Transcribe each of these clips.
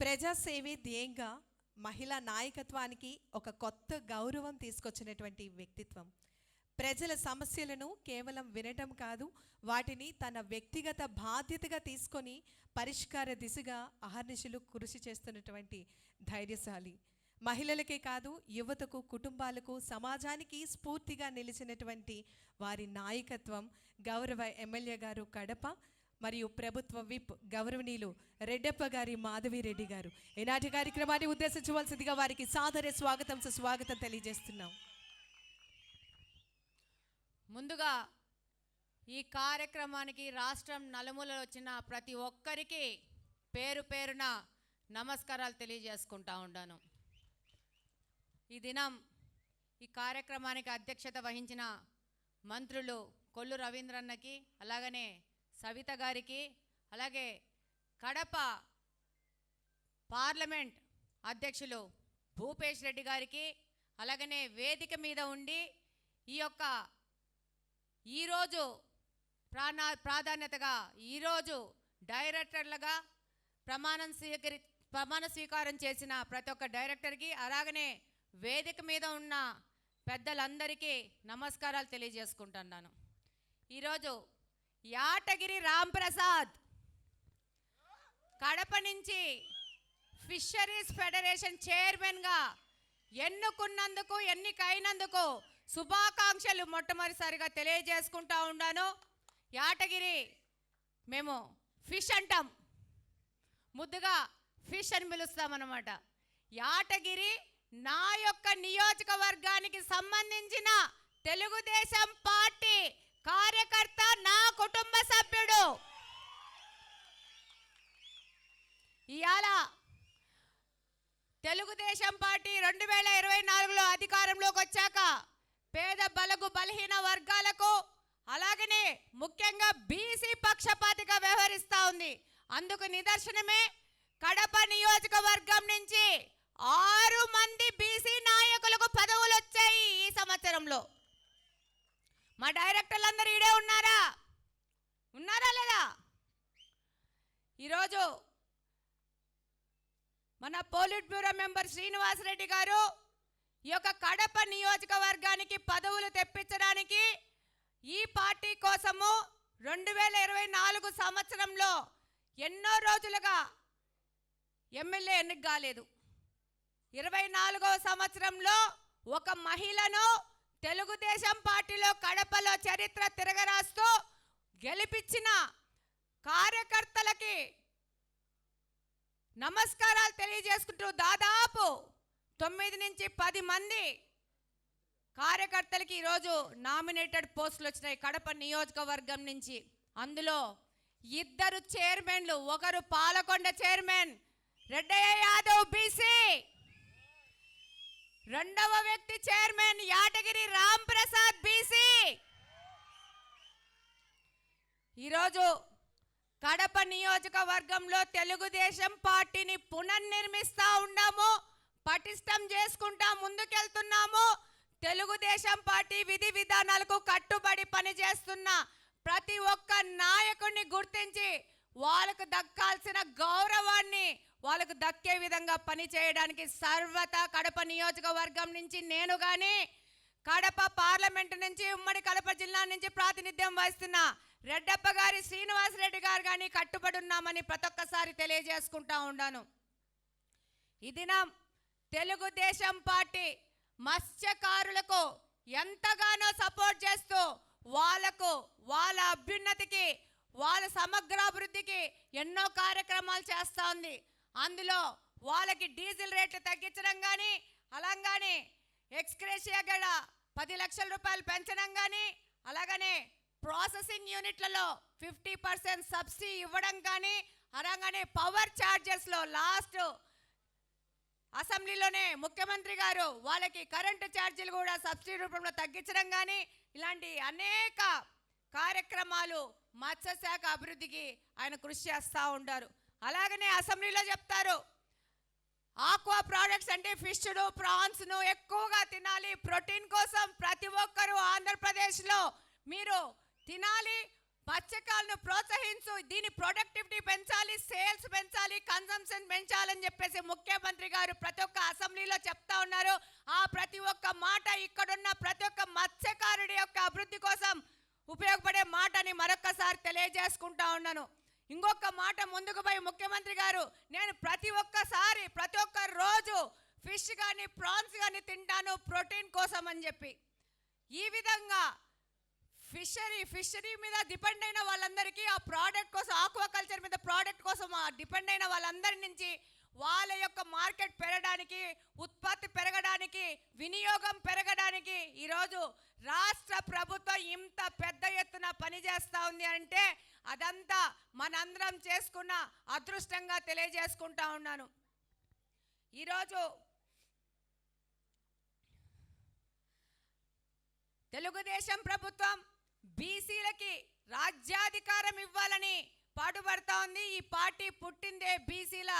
ప్రజాసేవే ధ్యేయంగా మహిళా నాయకత్వానికి ఒక కొత్త గౌరవం తీసుకొచ్చినటువంటి వ్యక్తిత్వం. ప్రజల సమస్యలను కేవలం వినటం కాదు వాటిని తన వ్యక్తిగత బాధ్యతగా తీసుకొని పరిష్కార దిశగా అహర్నిశలు కృషి చేస్తున్నటువంటి ధైర్యశాలి. మహిళలకే కాదు యువతకు కుటుంబాలకు సమాజానికి స్ఫూర్తిగా నిలిచినటువంటి వారి నాయకత్వం గౌరవ ఎమ్మెల్యే గారు కడప. మరియు ప్రభుత్వ విప్ గౌరవనీయులు రెడ్డప్ప గారి మాధవిరెడ్డి గారు. ఈనాటి కార్యక్రమాన్ని ఉద్దేశించవలసిందిగా వారికి సాదర స్వాగతం సుస్వాగతం తెలియజేస్తున్నాం. ముందుగా ఈ కార్యక్రమానికి రాష్ట్రం నలుమూలలో వచ్చిన ప్రతి ఒక్కరికి పేరు పేరున నమస్కారాలు తెలియజేసుకుంటా ఉన్నాను ఈ దినం ఈ కార్యక్రమానికి అధ్యక్షత వహించిన మంత్రులు కొల్లు రవీంద్రన్నకి అలాగనే సవిత గారికి అలాగే కడప పార్లమెంట్ అధ్యక్షులు భూపేష్ రెడ్డి గారికి అలాగనే వేదిక మీద ఉండి ఈ యొక్క ఈరోజు ప్రాణా ప్రాధాన్యతగా ఈరోజు డైరెక్టర్లుగా ప్రమాణం స్వీకరి ప్రమాణ స్వీకారం చేసిన ప్రతి ఒక్క డైరెక్టర్కి అలాగనే వేదిక మీద ఉన్న పెద్దలందరికీ నమస్కారాలు తెలియజేసుకుంటున్నాను. ఈరోజు యాటగిరి రాంప్రసాద్. కడప నుంచి ఫిషరీస్ ఫెడరేషన్ చైర్మన్గా ఎన్నుకున్నందుకు ఎన్నికైనందుకు శుభాకాంక్షలు మొట్టమొదటిసారిగా తెలియజేసుకుంటా ఉన్నాను యాటగిరి మేము ఫిష్ అంటాం. ముద్దుగా ఫిష్ అని పిలుస్తామన్నమాట. యాటగిరి నా యొక్క నియోజకవర్గానికి సంబంధించిన తెలుగుదేశం పార్టీ కార్యకర్త నా కుటుంబ సభ్యుడు. ఇవాళ తెలుగుదేశం పార్టీ రెండు వేల ఇరవై నాలుగులో అధికారంలోకి వచ్చాక పేద బలగు బలహీన వర్గాలకు అలాగనే ముఖ్యంగా బీసీ పక్షపాతిగా వ్యవహరిస్తూ ఉంది. అందుకు నిదర్శనమే కడప నియోజకవర్గం నుంచి ఆరు మంది బీసీ నా పదవులు వచ్చాయి ఈ సంవత్సరంలో మా డైరెక్టర్లందరూ ఈడే ఉన్నారా? ఉన్నారా లేదా? ఈరోజు మన పోలిట్ బ్యూరో మెంబర్ శ్రీనివాసరెడ్డి గారు ఈ యొక్క కడప నియోజకవర్గానికి పదవులు తెప్పించడానికి ఈ పార్టీ కోసము రెండు వేల ఇరవై నాలుగు సంవత్సరంలో ఎన్నో రోజులుగా ఎమ్మెల్యే ఎన్నిక కాలేదు. ఇరవై నాలుగవ సంవత్సరంలో ఒక మహిళను తెలుగుదేశం పార్టీలో కడపలో చరిత్ర తిరగరాస్తూ గెలిపించిన కార్యకర్తలకి నమస్కారాలు తెలియజేసుకుంటూ దాదాపు తొమ్మిది నుంచి పది మంది కార్యకర్తలకి ఈరోజు నామినేటెడ్ పోస్టులు వచ్చినాయి. కడప నియోజకవర్గం నుంచి. అందులో ఇద్దరు చైర్మన్లు ఒకరు పాలకొండ చైర్మన్ రెడ్డయ్య యాదవ్ బీసీ రెండవ వ్యక్తి చైర్మన్ యాటగిరి రామ్ ప్రసాద్ బీసీ. ఈరోజు కడప నియోజకవర్గంలో తెలుగుదేశం పార్టీని పునర్నిర్మిస్తా ఉన్నాము పటిష్టం చేసుకుంటా ముందుకెళ్తున్నాము. తెలుగుదేశం పార్టీ విధి విధానాలకు కట్టుబడి పనిచేస్తున్న ప్రతి ఒక్క నాయకుడిని గుర్తించి వాళ్ళకు దక్కాల్సిన గౌరవాన్ని వాళ్ళకు దక్కే విధంగా పని చేయడానికి సర్వత కడప నియోజకవర్గం నుంచి నేను కానీ కడప పార్లమెంట్ నుంచి ఉమ్మడి కడప జిల్లా నుంచి ప్రాతినిధ్యం వహిస్తున్న రెడ్డప్ప గారి శ్రీనివాసరెడ్డి గారు కానీ కట్టుబడి ఉన్నామని ప్రతి ఒక్కసారి తెలియజేసుకుంటా ఉన్నాను ఈ దినం తెలుగుదేశం పార్టీ మత్స్యకారులకు ఎంతగానో సపోర్ట్ చేస్తూ వాళ్ళకు వాళ్ళ అభ్యున్నతికి వాళ్ళ సమగ్రాభివృద్ధికి ఎన్నో కార్యక్రమాలు చేస్తూ ఉంది. అందులో వాళ్ళకి డీజిల్ రేట్లు తగ్గించడం కానీ అలాగానే ఎక్స్క్రేషియా గడ పది లక్షల రూపాయలు పెంచడం కానీ అలాగనే ప్రాసెసింగ్ యూనిట్లలో ఫిఫ్టీ పర్సెంట్ సబ్సిడీ ఇవ్వడం కానీ అలాగనే పవర్ ఛార్జెస్లో లాస్ట్ అసెంబ్లీలోనే ముఖ్యమంత్రి గారు వాళ్ళకి కరెంటు ఛార్జీలు కూడా సబ్సిడీ రూపంలో తగ్గించడం కానీ ఇలాంటి అనేక కార్యక్రమాలు మత్స్యశాఖ అభివృద్ధికి ఆయన కృషి చేస్తూ ఉంటారు అలాగనే అసెంబ్లీలో చెప్తారు. ఆక్వా ప్రోడక్ట్స్ అంటే ఫిష్ను ప్రాన్స్ను ఎక్కువగా తినాలి. ప్రోటీన్ కోసం ప్రతి ఒక్కరూ ఆంధ్రప్రదేశ్లో మీరు తినాలి మత్స్యకాలను ప్రోత్సహించు దీని ప్రొడక్టివిటీ పెంచాలి సేల్స్ పెంచాలి కన్సంప్షన్ పెంచాలని చెప్పేసి ముఖ్యమంత్రి గారు ప్రతి ఒక్క అసెంబ్లీలో చెప్తా ఉన్నారు. ఆ ప్రతి ఒక్క మాట ఇక్కడున్న ప్రతి ఒక్క మత్స్యకారుడి యొక్క అభివృద్ధి కోసం ఉపయోగపడే మాటని మరొక్కసారి తెలియజేసుకుంటా ఉన్నాను. ఇంకొక మాట ముందుకు పోయి ముఖ్యమంత్రి గారు నేను ప్రతి ఒక్కసారి ప్రతి ఒక్క రోజు ఫిష్ కానీ ప్రాన్స్ కానీ తింటాను ప్రోటీన్ కోసం అని చెప్పి. ఈ విధంగా ఫిషరీ ఫిషరీ మీద డిపెండ్ అయిన వాళ్ళందరికీ ఆ ప్రోడక్ట్ కోసం ఆక్వాకల్చర్ మీద ప్రోడక్ట్ కోసం డిపెండ్ అయిన వాళ్ళందరి నుంచి వాళ్ళ యొక్క మార్కెట్ పెరగడానికి ఉత్పత్తి పెరగడానికి వినియోగం పెరగడానికి ఈరోజు రాష్ట్ర ప్రభుత్వం ఇంత పెద్ద ఎత్తున పనిచేస్తూ ఉంది అంటే అదంతా మనందరం చేసుకున్న అదృష్టంగా తెలియజేసుకుంటా ఉన్నాను. ఈరోజు తెలుగుదేశం ప్రభుత్వం బీసీలకి రాజ్యాధికారం ఇవ్వాలని పాటుపడతా ఉంది. ఈ పార్టీ పుట్టిందే బీసీల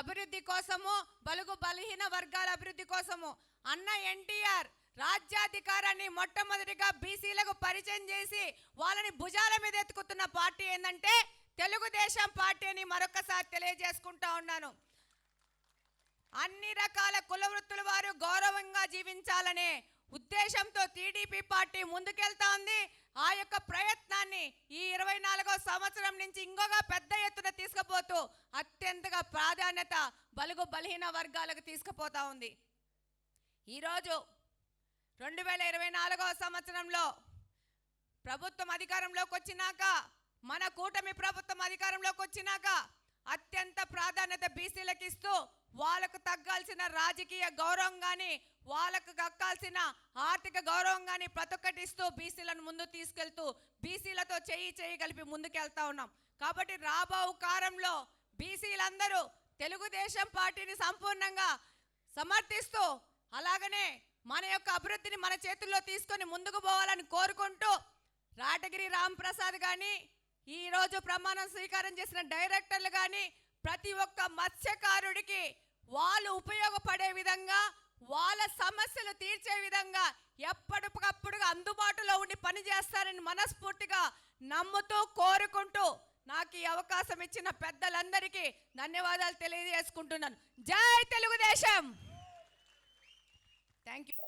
అభివృద్ధి కోసము బలుగు బలహీన వర్గాల అభివృద్ధి కోసము. అన్న ఎన్టీఆర్ రాజ్యాధికారాన్ని మొట్టమొదటిగా బీసీలకు పరిచయం చేసి వాళ్ళని భుజాల మీద ఎత్తుకుతున్న పార్టీ ఏంటంటే తెలుగుదేశం పార్టీ అని మరొకసారి తెలియజేసుకుంటా ఉన్నాను. అన్ని రకాల కుల వృత్తుల వారు గౌరవంగా జీవించాలనే ఉద్దేశంతో టీడీపీ పార్టీ ముందుకెళ్తా ఉంది. ఆ యొక్క ప్రయత్నాన్ని ఈ ఇరవై నాలుగో సంవత్సరం నుంచి ఇంకొక పెద్ద ఎత్తున తీసుకుపోతూ అత్యంతగా ప్రాధాన్యత బలుగు బలహీన వర్గాలకు తీసుకుపోతా ఉంది. ఈరోజు రెండు వేల ఇరవై నాలుగో సంవత్సరంలో ప్రభుత్వం అధికారంలోకి వచ్చినాక మన కూటమి ప్రభుత్వం అధికారంలోకి వచ్చినాక అత్యంత ప్రాధాన్యత బీసీలకు ఇస్తూ వాళ్ళకు తగ్గాల్సిన రాజకీయ గౌరవం కానీ వాళ్ళకు దక్కాల్సిన ఆర్థిక గౌరవం కానీ ప్రతొక్కటిస్తూ బీసీలను ముందు తీసుకెళ్తూ బీసీలతో చేయి చెయ్యి కలిపి ముందుకెళ్తా ఉన్నాం. కాబట్టి రాబో కాలంలో బీసీలందరూ తెలుగుదేశం పార్టీని సంపూర్ణంగా సమర్థిస్తూ అలాగనే మన యొక్క అభివృద్ధిని మన చేతుల్లో తీసుకొని ముందుకు పోవాలని కోరుకుంటూ రాటగిరి రాంప్రసాద్ కానీ ఈరోజు ప్రమాణం స్వీకారం చేసిన డైరెక్టర్లు కానీ ప్రతి ఒక్క మత్స్యకారుడికి వాళ్ళు ఉపయోగపడే విధంగా వాళ్ళ సమస్యలు తీర్చే విధంగా ఎప్పటికప్పుడుగా అందుబాటులో ఉండి పనిచేస్తారని మనస్ఫూర్తిగా నమ్ముతూ కోరుకుంటూ నాకు ఈ అవకాశం ఇచ్చిన పెద్దలందరికీ ధన్యవాదాలు తెలియజేసుకుంటున్నాను. జై తెలుగుదేశం! Thank you.